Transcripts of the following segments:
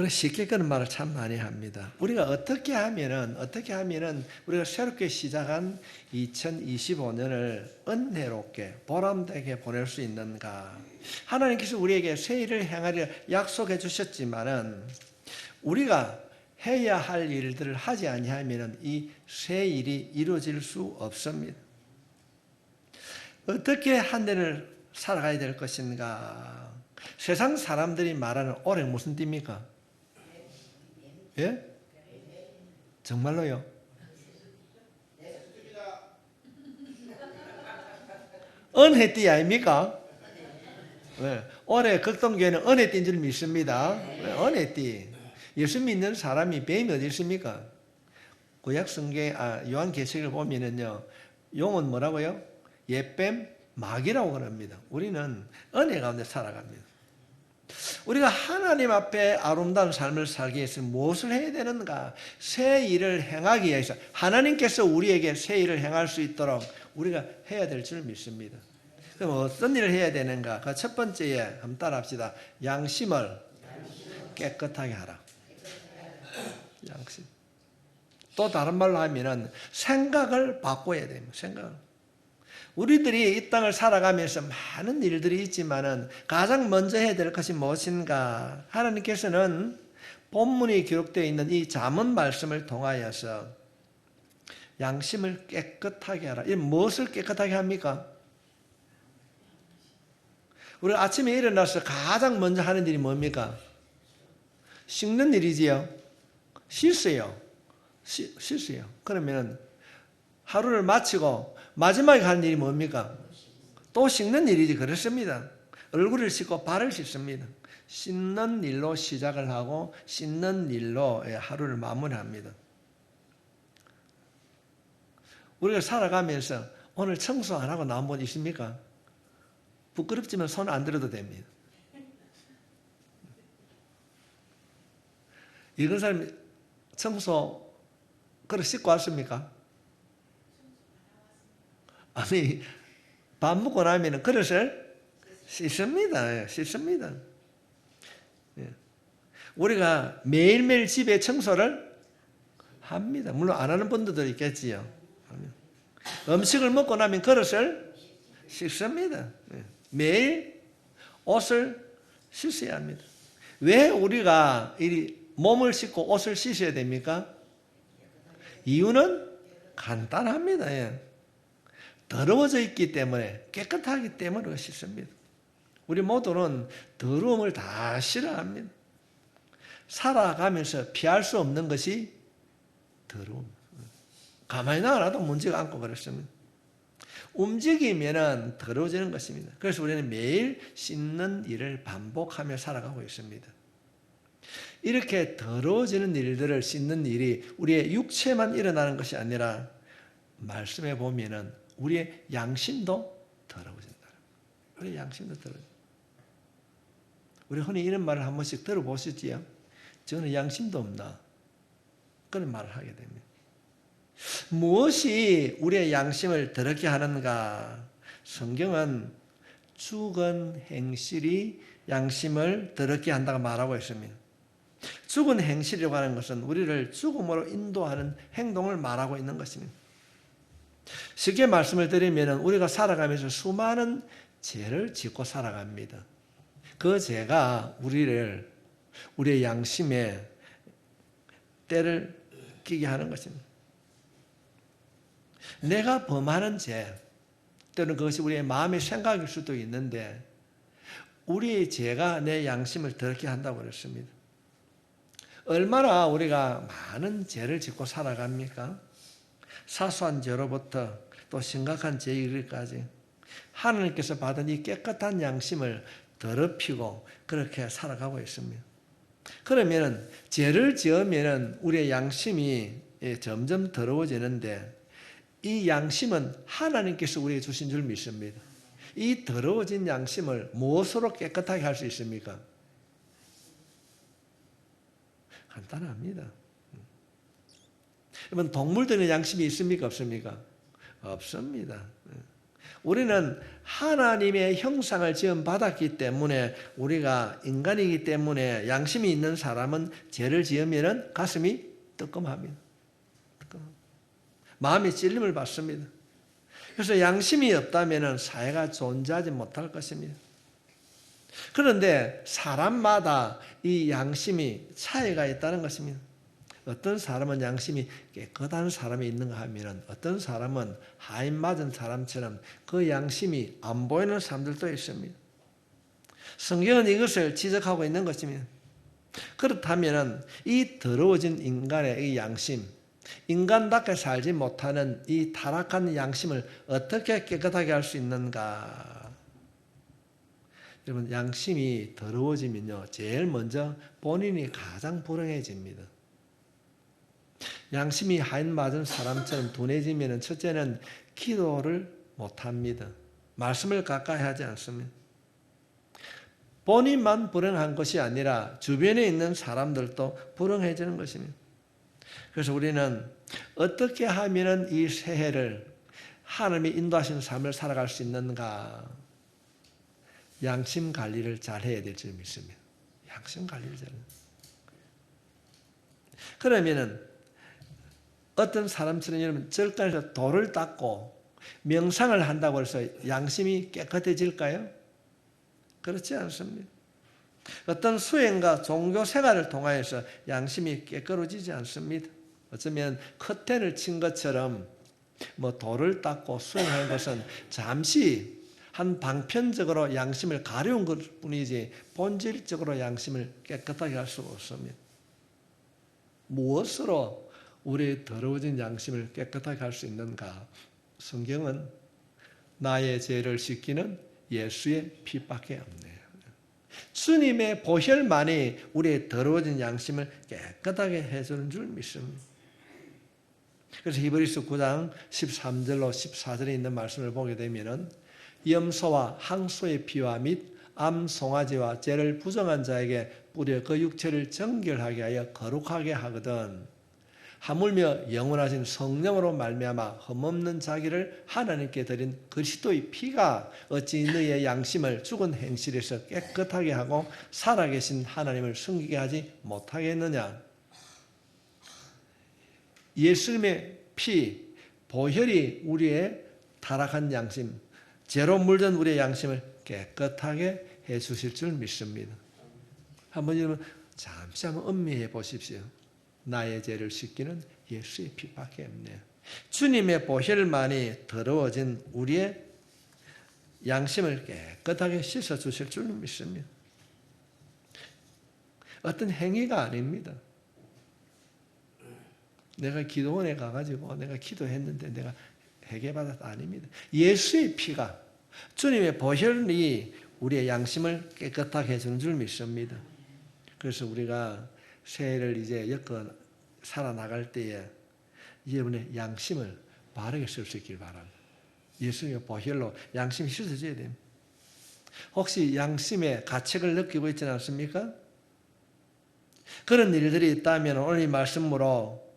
우리가 쉽게 그런 말을 참 많이 합니다. 우리가 어떻게 하면은 어떻게 하면은 우리가 새롭게 시작한 2025년을 은혜롭게 보람되게 보낼 수 있는가? 하나님께서 우리에게 새 일을 행하려 약속해 주셨지만은 우리가 해야 할 일들을 하지 아니하면은 이 새 일이 이루어질 수 없습니다. 어떻게 한 해를 살아가야 될 것인가? 세상 사람들이 말하는 올해 무슨 띠입니까? 예? 정말로요? 은혜 띠 아닙니까? 네. 올해 극동교회는 은혜 띠인 줄 믿습니다. 네, 은혜 띠. 예수 믿는 사람이 뱀이 어디 있습니까? 구약 성경 아 요한 계시를 보면은요. 용은 뭐라고요? 옛뱀 마귀라고 그럽니다. 우리는 은혜 가운데 살아갑니다. 우리가 하나님 앞에 아름다운 삶을 살기 위해서 무엇을 해야 되는가? 새 일을 행하기 위해서 하나님께서 우리에게 새 일을 행할 수 있도록 우리가 해야 될 줄 믿습니다. 그럼 어떤 일을 해야 되는가? 그 첫 번째에 한번 따라합시다. 양심을 깨끗하게 하라. 양심. 또 다른 말로 하면은 생각을 바꿔야 됩니다. 생각을. 우리들이 이 땅을 살아가면서 많은 일들이 있지만은 가장 먼저 해야 될 것이 무엇인가? 하나님께서는 본문에 기록되어 있는 이 잠언 말씀을 통하여서 양심을 깨끗하게 하라. 이 무엇을 깨끗하게 합니까? 우리 아침에 일어나서 가장 먼저 하는 일이 뭡니까? 씻는 일이지요. 씻어요. 씻, 씻어요. 그러면 하루를 마치고 마지막에 하는 일이 뭡니까? 또 씻는 일이지 그렇습니다. 얼굴을 씻고 발을 씻습니다. 씻는 일로 시작을 하고 씻는 일로 하루를 마무리합니다. 우리가 살아가면서 오늘 청소 안 하고 나온 분 있습니까? 부끄럽지만 손 안 들어도 됩니다. 이런 사람이 청소 그릇 씻고 왔습니까? 아니 밥 먹고 나면 그릇을 씻습니다. 예, 씻습니다. 예. 우리가 매일매일 집에 청소를 합니다. 물론 안 하는 분들도 있겠지요. 음식을 먹고 나면 그릇을 씻습니다. 예. 매일 옷을 씻어야 합니다. 왜 우리가 이 몸을 씻고 옷을 씻어야 됩니까? 이유는 간단합니다. 예. 더러워져 있기 때문에 깨끗하기 때문에 씻습니다. 우리 모두는 더러움을 다 싫어합니다. 살아가면서 피할 수 없는 것이 더러움. 가만히 나가도 문제가 않고 그렇습니다. 움직이면 더러워지는 것입니다. 그래서 우리는 매일 씻는 일을 반복하며 살아가고 있습니다. 이렇게 더러워지는 일들을 씻는 일이 우리의 육체만 일어나는 것이 아니라 말씀해 보면은 우리의 양심도 더러워진다. 우리 양심도 더러워. 우리 흔히 이런 말을 한 번씩 들어보셨지요? 저는 양심도 없나? 그런 말을 하게 됩니다. 무엇이 우리의 양심을 더럽게 하는가? 성경은 죽은 행실이 양심을 더럽게 한다고 말하고 있습니다. 죽은 행실이라고 하는 것은 우리를 죽음으로 인도하는 행동을 말하고 있는 것입니다. 쉽게 말씀을 드리면 우리가 살아가면서 수많은 죄를 짓고 살아갑니다. 그 죄가 우리를 우리의 양심에 때를 끼게 하는 것입니다. 내가 범하는 죄 또는 그것이 우리의 마음의 생각일 수도 있는데 우리의 죄가 내 양심을 더럽게 한다고 그랬습니다. 얼마나 우리가 많은 죄를 짓고 살아갑니까? 사소한 죄로부터 또 심각한 이르기까지 하나님께서 받은 이 깨끗한 양심을 더럽히고 그렇게 살아가고 있습니다. 그러면 죄를 지으면 우리의 양심이 점점 더러워지는데 이 양심은 하나님께서 우리에게 주신 줄 믿습니다. 이 더러워진 양심을 무엇으로 깨끗하게 할 수 있습니까? 간단합니다. 여러분 동물들의 양심이 있습니까? 없습니까? 없습니다. 우리는 하나님의 형상을 지음 받았기 때문에 우리가 인간이기 때문에 양심이 있는 사람은 죄를 지으면 가슴이. 뜨끔합니다. 마음이 찔림을 받습니다. 그래서 양심이 없다면 사회가 존재하지 못할 것입니다. 그런데 사람마다 이 양심이 차이가 있다는 것입니다. 어떤 사람은 양심이 깨끗한 사람이 있는가 하면 어떤 사람은 하인 맞은 사람처럼 그 양심이 안 보이는 사람들도 있습니다. 성경은 이것을 지적하고 있는 것입니다. 그렇다면 이 더러워진 인간의 이 양심, 인간답게 살지 못하는 이 타락한 양심을 어떻게 깨끗하게 할 수 있는가? 여러분, 양심이 더러워지면요, 제일 먼저 본인이 가장 불행해집니다. 양심이 하인 맞은 사람처럼 둔해지면 첫째는 기도를 못합니다. 말씀을 가까이 하지 않습니다. 본인만 불행한 것이 아니라 주변에 있는 사람들도 불행해지는 것입니다. 그래서 우리는 어떻게 하면 이 새해를 하나님이 인도하신 삶을 살아갈 수 있는가? 양심 관리를 잘 해야 될 줄 믿습니다. 양심 관리를 잘. 그러면은 어떤 사람처럼 여러분 절간에서 돌을 닦고 명상을 한다고 해서 양심이 깨끗해질까요? 그렇지 않습니다. 어떤 수행과 종교 생활을 통하여서 양심이 깨끗해지지 않습니다. 어쩌면 커튼을 친 것처럼 뭐 돌을 닦고 수행하는 것은 잠시 한 방편적으로 양심을 가려운 것 뿐이지 본질적으로 양심을 깨끗하게 할 수가 없습니다. 무엇으로 우리의 더러워진 양심을 깨끗하게 할 수 있는가? 성경은 나의 죄를 씻기는 예수의 피밖에 없네요. 주님의 보혈만이 우리의 더러워진 양심을 깨끗하게 해주는 줄 믿습니다. 그래서 히브리서 9장 13절로 14절에 있는 말씀을 보게 되면은 염소와 항소의 피와 및 암 송아지와 죄를 부정한 자에게 뿌려 그 육체를 정결하게 하여 거룩하게 하거든. 하물며 영원하신 성령으로 말미암아 흠없는 자기를 하나님께 드린 그리스도의 피가 어찌 너의 양심을 죽은 행실에서 깨끗하게 하고 살아계신 하나님을 숨기게 하지 못하겠느냐? 예수님의 피, 보혈이 우리의 타락한 양심, 죄로 물든 우리의 양심을 깨끗하게 해 주실 줄 믿습니다. 한번 여러분 잠시 한번 음미해 보십시오. 나의 죄를 씻기는 예수의 피밖에 없네요. 주님의 보혈만이 더러워진 우리의 양심을 깨끗하게 씻어 주실 줄 믿습니다. 어떤 행위가 아닙니다. 내가 기도원에 가가지고 내가 기도했는데 내가 회개받았다 아닙니다. 예수의 피가 주님의 보혈이 우리의 양심을 깨끗하게 해주는 줄 믿습니다. 그래서 우리가 새해를 이제 엮어 살아나갈 때에 여러분의 양심을 바르게 쓸 수 있길 바랍니다. 예수님의 보혈로 양심 씻어줘야 됩니다. 혹시 양심의 가책을 느끼고 있지 않습니까? 그런 일들이 있다면 오늘 이 말씀으로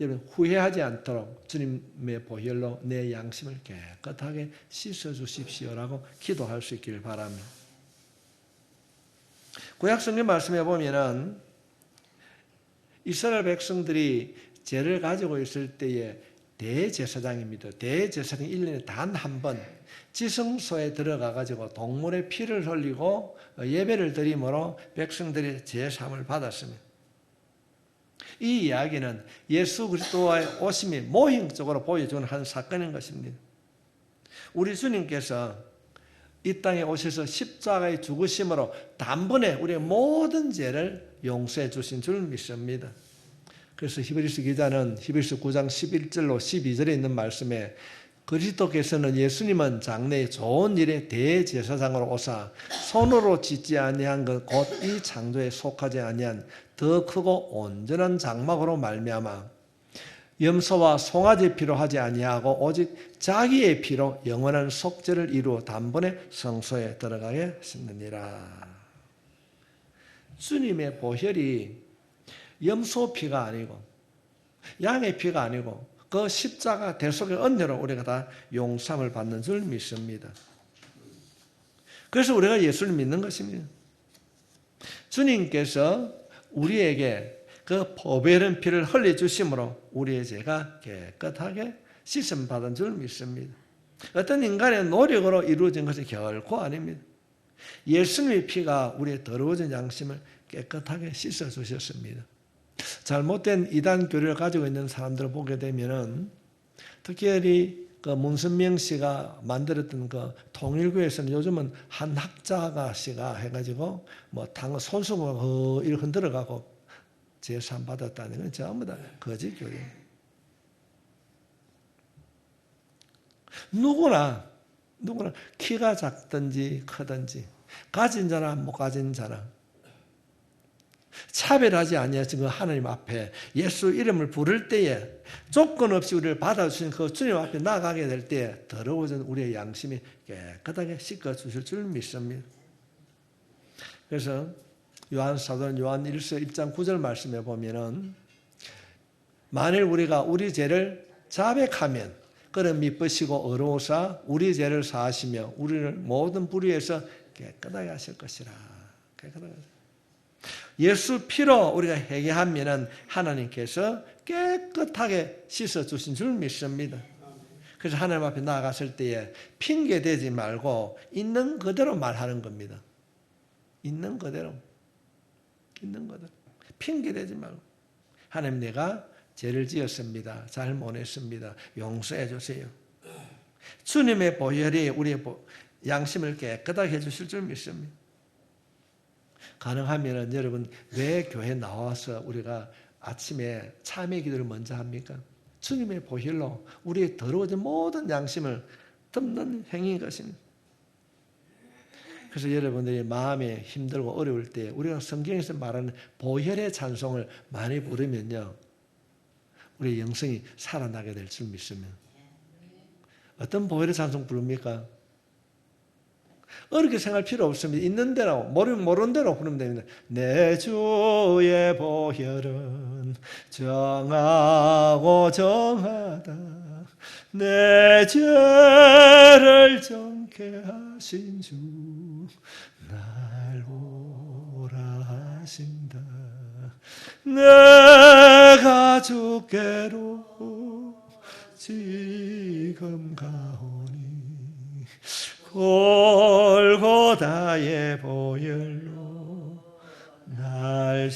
여러분 후회하지 않도록 주님의 보혈로 내 양심을 깨끗하게 씻어 주십시오라고 기도할 수 있기를 바랍니다. 구약 성경 말씀에 보면은 이스라엘 백성들이 죄를 가지고 있을 때에 대제사장입니다. 대제사장이 1년에 단 한 번 지성소에 들어가 가지고 동물의 피를 흘리고 예배를 드림으로 백성들이 제사함을 받았습니다. 이 이야기는 예수 그리스도의 오심이 모형적으로 보여주는 한 사건인 것입니다. 우리 주님께서 이 땅에 오셔서 십자가의 죽으심으로 단번에 우리의 모든 죄를 용서해 주신 줄 믿습니다. 그래서 히브리서 기자는 히브리서 9장 11절로 12절에 있는 말씀에 그리스도께서는 예수님은 장래의 좋은 일의 대제사장으로 오사 손으로 짓지 아니한 것 곧 이 창조에 속하지 아니한 더 크고 온전한 장막으로 말미암아 염소와 송아지 피로 하지 아니하고 오직 자기의 피로 영원한 속죄를 이루어 단번에 성소에 들어가게 하셨느니라. 주님의 보혈이 염소 피가 아니고 양의 피가 아니고 그 십자가 대속의 은혜로 우리가 다 용sam을 받는 줄 믿습니다. 그래서 우리가 예수를 믿는 것입니다. 주님께서 우리에게 그 보배른 피를 흘려 주심으로 우리의 죄가 깨끗하게 씻음 받은 줄 믿습니다. 어떤 인간의 노력으로 이루어진 것이 결코 아닙니다. 예수님의 피가 우리의 더러워진 양심을 깨끗하게 씻어 주셨습니다. 잘못된 이단 교리를 가지고 있는 사람들을 보게 되면은 특별히 그 문선명 씨가 만들었던 그 통일교에서는 요즘은 한 학자가 씨가 해가지고 뭐당 손수건을 거 흔들어가고 제산 받았다는 건 전부 다 거짓 교리. 누구나 누구나 키가 작든지 크든지 가진 자나 못 가진 자나 차별하지 아니하신 그 하나님 앞에 예수 이름을 부를 때에 조건 없이 우리를 받아주신 그 주님 앞에 나가게 될 때에 더러워진 우리의 양심이 깨끗하게 씻어 주실 줄 믿습니다. 그래서 요한 사도는 요한 1서 1장 9절 말씀에 보면은 만일 우리가 우리 죄를 자백하면 그는 미쁘시고 어로우사 우리 죄를 사하시며 우리를 모든 불의에서 깨끗하게 하실 것이라. 깨끗하게 예수 피로 우리가 회개하면은 하나님께서 깨끗하게 씻어 주신 줄 믿습니다. 그래서 하나님 앞에 나아갔을 때에 핑계 대지 말고 있는 그대로 말하는 겁니다. 있는 그대로. 있는 그대로. 핑계 대지 말고. 하나님 내가 죄를 지었습니다. 잘못했습니다. 용서해 주세요. 주님의 보혈이 우리의 양심을 깨끗하게 해주실 줄 믿습니다. 가능하면 여러분 왜 교회 나와서 우리가 아침에 참회 기도를 먼저 합니까? 주님의 보혈로 우리의 더러워진 모든 양심을 덮는 행위인 것입니다. 그래서 여러분들이 마음에 힘들고 어려울 때 우리가 성경에서 말하는 보혈의 찬송을 많이 부르면요. 우리의 영성이 살아나게 될 줄 믿습니다. 어떤 보혈의 찬송 부릅니까? 어렵게 생각할 필요 없습니다. 있는 대로, 모르면 모르는 대로 부르면 됩니다. 내 주의 보혈은 정하고 정하다. 내 죄를 정 케 하신 주, 날 오라 하신다. 내가 주께로 지금 가오니 골고다의 보혈로 날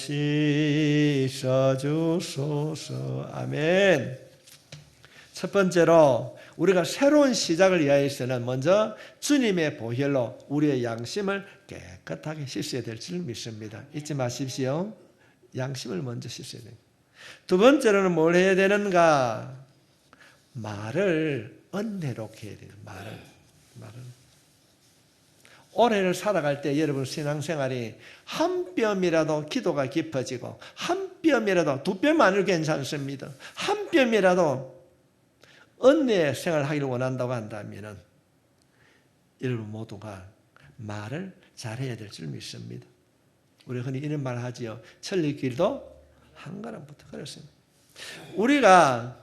씻어주소서 아멘 첫 번째로 우리가 새로운 시작을 위하여서는 먼저 주님의 보혈로 우리의 양심을 깨끗하게 씻어야 될 줄 믿습니다. 잊지 마십시오. 양심을 먼저 씻어야 돼요. 두 번째로는 뭘 해야 되는가? 말을 은혜롭게 해야 돼요. 말을. 말을. 올해를 살아갈 때 여러분 신앙생활이 한 뼘이라도 기도가 깊어지고 한 뼘이라도 두 뼘만을 괜찮습니다. 한 뼘이라도 은혜 생활을 하기를 원한다고 한다면 여러분 모두가 말을 잘해야 될 줄 믿습니다. 우리 흔히 이런 말 하지요. 천리길도 한 걸음부터 그렇습니다. 우리가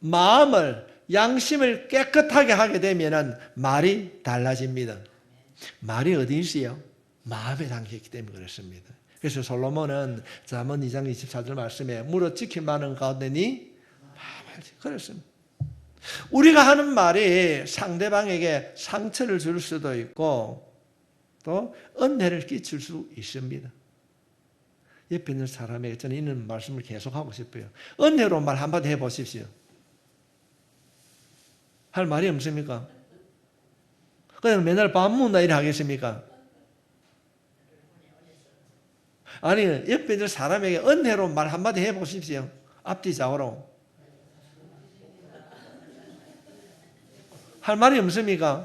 마음을 양심을 깨끗하게 하게 되면 말이 달라집니다. 말이 어디 있어요? 마음에 담겨있기 때문에 그렇습니다. 그래서 솔로몬은 잠언 2장 24절 말씀에 물어 지킨 많은 가운데니 마음을 그렇습니다. 우리가 하는 말이 상대방에게 상처를 줄 수도 있고 또 은혜를 끼칠 수 있습니다. 옆에 있는 사람에게 저는 이런 말씀을 계속하고 싶어요. 은혜로 말 한마디 해보십시오. 할 말이 없습니까? 그냥 맨날 밥 먹나 이래 하겠습니까? 아니, 옆에 있는 사람에게 은혜로 말 한마디 해보십시오. 앞뒤 좌우로. 할 말이 없습니까?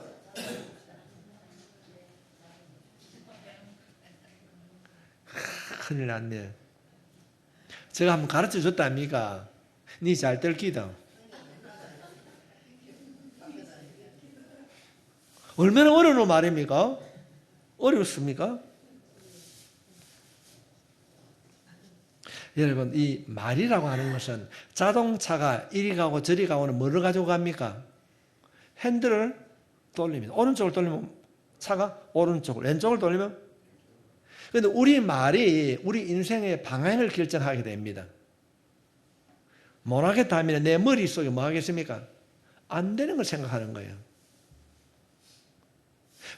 큰일 났네. 제가 한번 가르쳐 줬답니까? 니잘 들기다. 얼마나 어려운 말입니까? 어렵습니까? 여러분 이 말이라고 하는 것은 자동차가 이리 가고 저리 가고는 뭐를 가지고 갑니까? 핸들을 돌립니다. 오른쪽을 돌리면 차가 오른쪽을 왼쪽을 돌리면 그런데 우리 말이 우리 인생의 방향을 결정하게 됩니다. 못하겠다 하면 내 머릿속에 뭐 하겠습니까? 안 되는 걸 생각하는 거예요.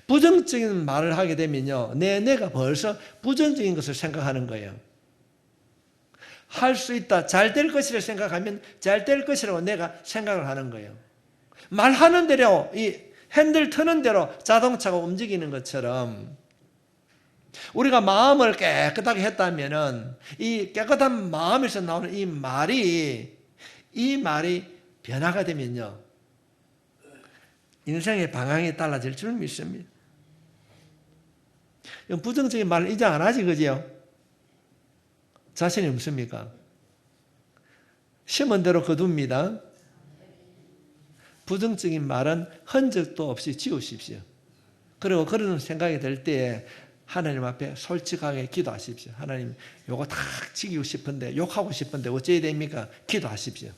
부정적인 말을 하게 되면요. 내 내가 벌써 부정적인 것을 생각하는 거예요. 할 수 있다, 잘 될 것이라 생각하면 잘 될 것이라고 내가 생각을 하는 거예요. 말하는 대로, 이 핸들 트는 대로 자동차가 움직이는 것처럼 우리가 마음을 깨끗하게 했다면은 이 깨끗한 마음에서 나오는 이 말이 이 말이 변화가 되면요. 인생의 방향이 달라질 줄 믿습니다. 부정적인 말을 이제 안 하지, 그지요? 자신이 없습니까? 심은 대로 거둡니다. 부정적인 말은 흔적도 없이 지우십시오. 그리고 그런 생각이 들 때에 하나님 앞에 솔직하게 기도하십시오. 하나님, 요거 다 지키고 싶은데, 욕하고 싶은데 어찌해야 됩니까? 기도하십시오.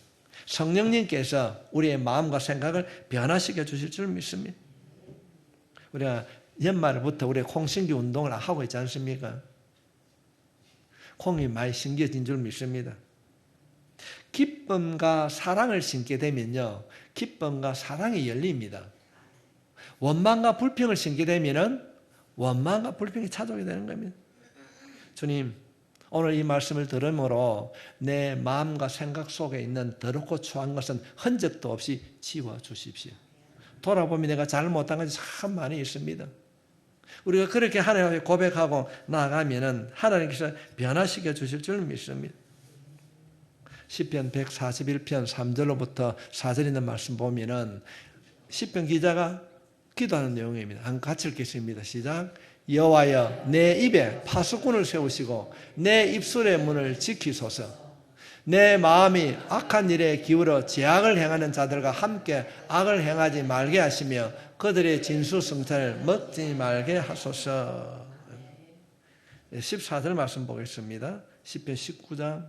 성령님께서 우리의 마음과 생각을 변화시켜 주실 줄 믿습니다. 우리가 연말부터 우리 콩신기 운동을 하고 있지 않습니까? 콩이 많이 심겨진 줄 믿습니다. 기쁨과 사랑을 심게 되면요. 기쁨과 사랑이 열립니다. 원망과 불평을 심게 되면은 원망과 불평이 찾아오게 되는 겁니다. 주님, 오늘 이 말씀을 들으므로 내 마음과 생각 속에 있는 더럽고 추한 것은 흔적도 없이 지워 주십시오. 돌아보면 내가 잘못한 것이 참 많이 있습니다. 우리가 그렇게 하나님께 고백하고 나아가면은 하나님께서 변화시켜 주실 줄 믿습니다. 시편 141편 3절로부터 4절 있는 말씀 보면은 시편 기자가 기도하는 내용입니다. 한 같이 읽겠습니다. 시작. 여호와여 내 입에 파수꾼을 세우시고 내 입술의 문을 지키소서. 내 마음이 악한 일에 기울어 죄악을 행하는 자들과 함께 악을 행하지 말게 하시며 그들의 진수성찬을 먹지 말게 하소서. 14절 말씀 보겠습니다. 10편 19장.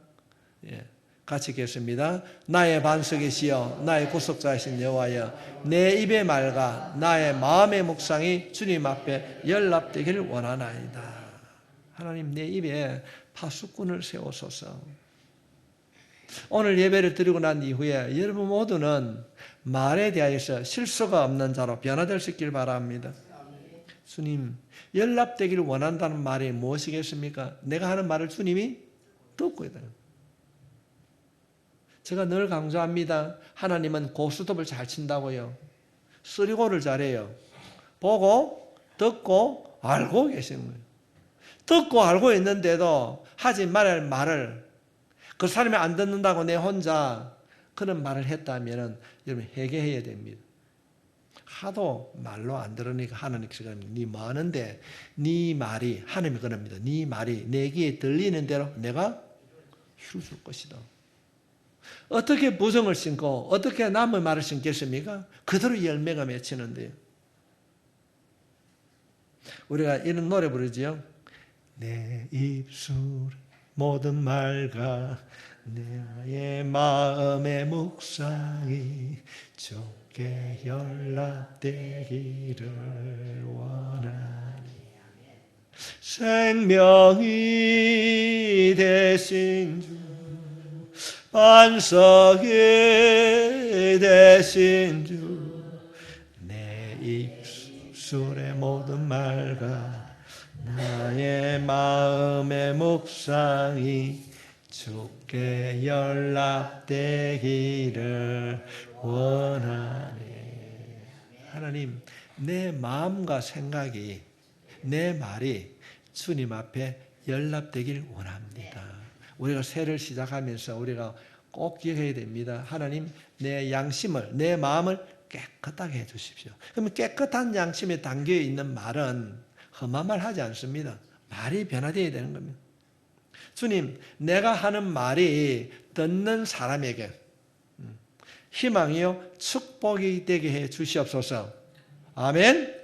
예. 같이 읽겠습니다. 나의 반석이시여 나의 구속자이신 여호와여 내 입의 말과 나의 마음의 묵상이 주님 앞에 연락되기를 원하나이다. 하나님 내 입에 파수꾼을 세우소서. 오늘 예배를 드리고 난 이후에 여러분 모두는 말에 대하여서 실수가 없는 자로 변화될 수 있길 바랍니다. 주님, 연락되기를 원한다는 말이 무엇이겠습니까? 내가 하는 말을 주님이 듣고 있다. 제가 늘 강조합니다. 하나님은 고스톱을 잘 친다고요. 쓰리고를 잘해요. 보고, 듣고, 알고 계시는 거예요. 듣고 알고 있는데도 하지 말할 말을 그 사람이 안 듣는다고 내 혼자 그런 말을 했다면 여러분 회개해야 됩니다. 하도 말로 안 들으니까 하나님께서 네 뭐하는데 네 말이 하나님이 그럽니다. 네 말이 내 귀에 들리는 대로 내가 이루줄 것이다. 어떻게 부정을 신고 어떻게 남의 말을 신겠습니까? 그대로 열매가 맺히는데요. 우리가 이런 노래 부르지요. 내 입술 모든 말과 내 마음의 묵상이 좋게 연락되기를 원하니 생명이 되신 주 반석이 되신 주 내 입술의 모든 말과 나의 마음의 묵상이 주께 연락되기를 원하네 하나님 내 마음과 생각이 내 말이 주님 앞에 연락되길 원합니다. 우리가 새를 시작하면서 우리가 꼭 기억해야 됩니다. 하나님, 내 양심을, 내 마음을 깨끗하게 해 주십시오. 그러면 깨끗한 양심에 담겨 있는 말은 험한 말 하지 않습니다. 말이 변화되어야 되는 겁니다. 주님, 내가 하는 말이 듣는 사람에게 음, 희망이요, 축복이 되게 해 주시옵소서. 아멘.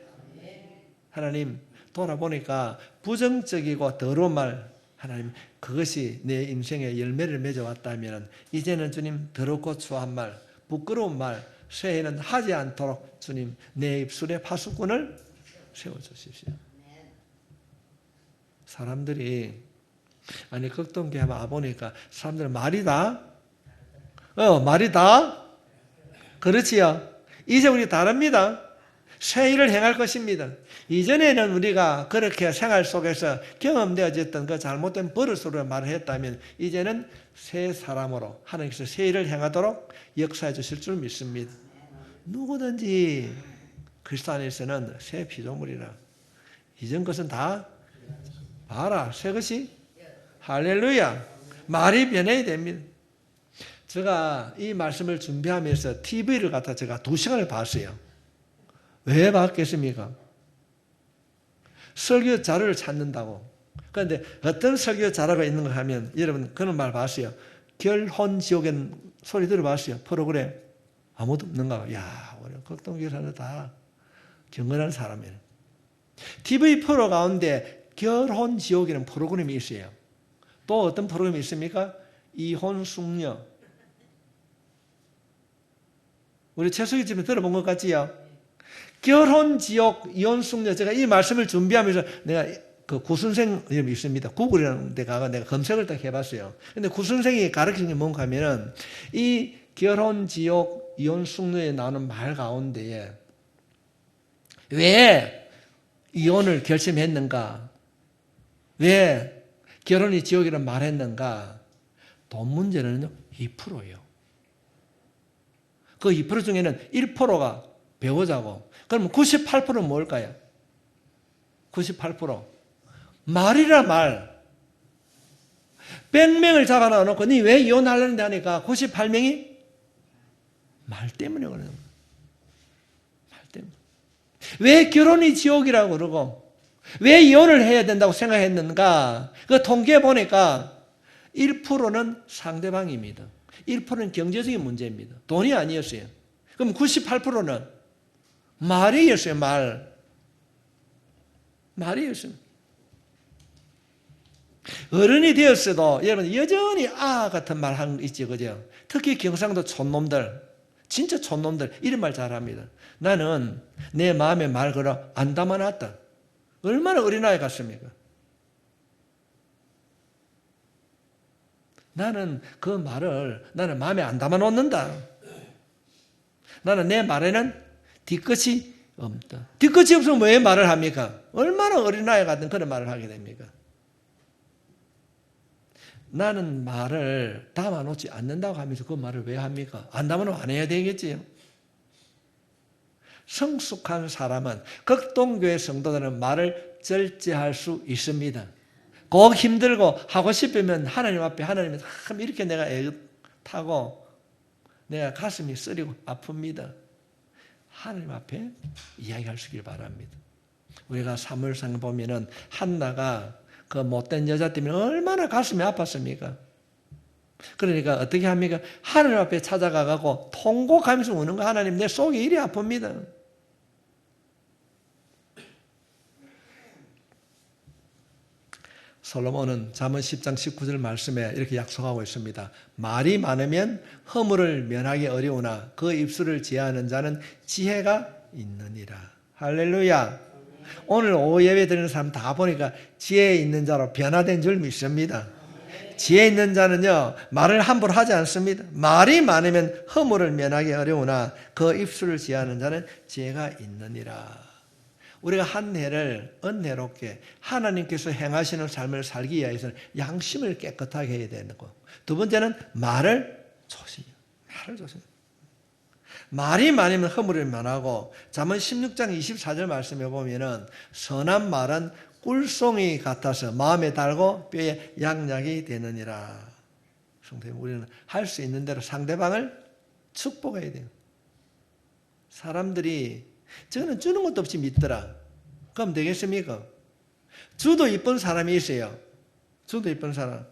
하나님, 돌아보니까 부정적이고 더러운 말 하나님 그것이 내 인생에 열매를 맺어왔다면 이제는 주님 더럽고 추한 말, 부끄러운 말, 쇠해는 하지 않도록 주님 내 입술에 파수꾼을 세워주십시오. 사람들이 아니 극동기 하면 아 보니까 사람들 말이 다 어, 말이 다 그렇지요. 이제 우리 다릅니다. 새 일을 행할 것입니다. 이전에는 우리가 그렇게 생활 속에서 경험되어졌던 그 잘못된 버릇으로 말을 했다면 이제는 새 사람으로 하나님께서 새 일을 행하도록 역사해 주실 줄 믿습니다. 누구든지 그리스도 안에서는 새 피조물이라. 이전 것은 다 봐라. 새 것이 할렐루야. 말이 변해야 됩니다. 제가 이 말씀을 준비하면서 TV를 갖다 제가 두 시간을 봤어요. 왜 봤겠습니까? 설교 자료를 찾는다고. 그런데 어떤 설교 자료가 있는가 하면 여러분 그런 말 봤어요. 결혼 지옥엔 소리 들어봤어요. 프로그램 아무도 없는가 봐. 야, 우리 걱동교사는 다 경건한 사람이에요. TV 프로 가운데 결혼 지옥이라는 프로그램이 있어요. 또 어떤 프로그램이 있습니까? 이혼 숙녀. 우리 최석희 집에 들어본 것 같지요? 결혼 지옥 이혼 숙녀 제가 이 말씀을 준비하면서 내가 그 이름이 있습니다. 구글이라는 데 가가 내가 검색을 딱 해봤어요. 근데 구선생이 가르치는 게 뭔가 하면은 이 결혼 지옥 이혼 숙녀에 나오는 말 가운데에 왜 이혼을 결심했는가? 왜 결혼이 지옥이라는 말했는가? 돈 문제는요 2%예요. 그 2% 중에는 1%가 배우자고. 그러면 98%는 뭘까요? 98% 말이라 말. 100명을 잡아놓고 니 왜 이혼하려는데 하니까 98명이 말 때문에 그러는 말 때문에. 왜 결혼이 지옥이라고 그러고 왜 이혼을 해야 된다고 생각했는가? 그 통계 보니까 1%는 상대방입니다. 1%는 경제적인 문제입니다. 돈이 아니었어요. 그럼 98%는 말이었어요, 말. 말이었어요. 어른이 되었어도 여러분 여전히 아 같은 말 하는 거 있죠, 그죠? 특히 경상도 촌놈들, 진짜 촌놈들 이런 말 잘합니다. 나는 내 마음에 말 걸어 안 담아놨다. 얼마나 어린아이 같습니까? 나는 그 말을 나는 마음에 안 담아놓는다. 나는 내 말에는 뒤끝이 없다. 뒤끝이 없으면 왜 말을 합니까? 얼마나 어린아이 같은 그런 말을 하게 됩니까? 나는 말을 담아놓지 않는다고 하면서 그 말을 왜 합니까? 안 담아놓으면 안 해야 되겠지요. 성숙한 사람은 극동교회 성도들은 말을 절제할 수 있습니다. 꼭 힘들고 하고 싶으면 하나님 앞에 하나님 참 이렇게 내가 애 타고 내가 가슴이 쓰리고 아픕니다. 하나님 앞에 이야기할 수 있길 바랍니다. 우리가 사무엘상 보면은 한나가 그 못된 여자 때문에 얼마나 가슴이 아팠습니까? 그러니까 어떻게 합니까? 하나님 앞에 찾아가고 통곡하면서 우는 거 하나님 내 속이 이리 아픕니다. 솔로몬은 잠언 10장 19절 말씀에 이렇게 약속하고 있습니다. 말이 많으면 허물을 면하기 어려우나 그 입술을 제하는 자는 지혜가 있느니라. 할렐루야. 오늘 오후 예배 드리는 사람 다 보니까 지혜 있는 자로 변화된 줄 믿습니다. 지혜 있는 자는요, 말을 함부로 하지 않습니다. 말이 많으면 허물을 면하기 어려우나 그 입술을 제하는 자는 지혜가 있느니라. 우리가 한 해를 은혜롭게 하나님께서 행하시는 삶을 살기 위해서는 양심을 깨끗하게 해야 되는 거. 두 번째는 말을 조심. 말을 조심. 말이 많으면 허물을 면하고 잠언 16장 24절 말씀에 보면은 선한 말은 꿀송이 같아서 마음에 달고 뼈에 양약이 되느니라. 성도님 우리는 할 수 있는 대로 상대방을 축복해야 돼요. 사람들이 저는 주는 것도 없이 믿더라. 그럼 되겠습니까? 주도 이쁜 사람이 있어요. 주도 이쁜 사람.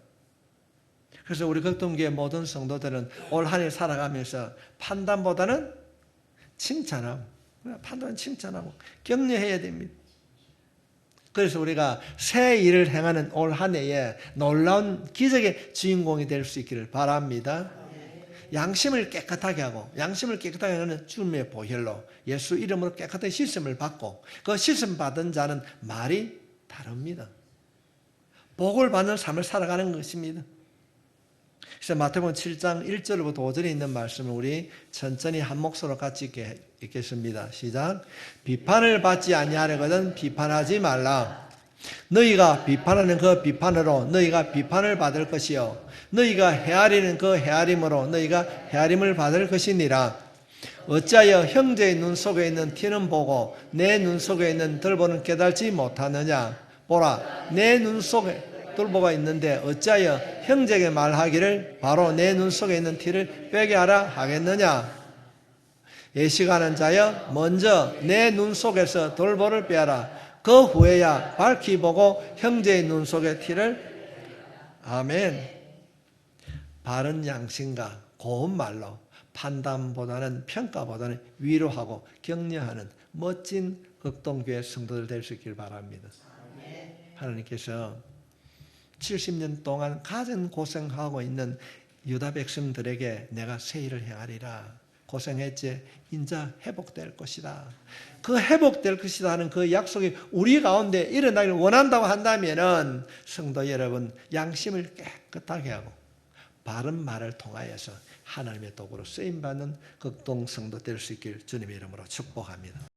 그래서 우리 극동교의 모든 성도들은 올 한 해 살아가면서 판단보다는 칭찬하고, 판단 칭찬하고 격려해야 됩니다. 그래서 우리가 새 일을 행하는 올 한 해에 놀라운 기적의 주인공이 될 수 있기를 바랍니다. 양심을 깨끗하게 하고 양심을 깨끗하게 하는 주님의 보혈로 예수 이름으로 깨끗한 씻음을 받고 그 씻음 받은 자는 말이 다릅니다. 복을 받는 삶을 살아가는 것입니다. 그래서 마태복음 7장 1절부터 5절에 있는 말씀을 우리 천천히 한 목소리로 같이 읽겠습니다. 시작. 비판을 받지 아니하려거든 비판하지 말라. 너희가 비판하는 그 비판으로 너희가 비판을 받을 것이요 너희가 헤아리는 그 헤아림으로 너희가 헤아림을 받을 것이니라. 어찌하여 형제의 눈 속에 있는 티는 보고 내 눈 속에 있는 들보는 깨달지 못하느냐? 보라, 내 눈 속에 돌보가 있는데 어찌하여 형제에게 말하기를 바로 내 눈 속에 있는 티를 빼게 하라 하겠느냐? 예식하는 자여 먼저 내 눈 속에서 돌보를 빼라. 그 후에야 밝히 보고 형제의 눈 속의 티를 아멘. 바른 양심과 고운 말로 판단보다는 평가보다는 위로하고 격려하는 멋진 극동교회 성도들 될 수 있길 바랍니다. 하나님께서 70년 동안 가진 고생하고 있는 유다 백성들에게 내가 새 일을 행하리라. 고생했지 인자 회복될 것이다. 그 회복될 것이다 하는 그 약속이 우리 가운데 일어나기를 원한다고 한다면은 성도 여러분 양심을 깨끗하게 하고 바른 말을 통하여서 하나님의 도구로 쓰임 받는 극동 성도 될 수 있길 주님의 이름으로 축복합니다.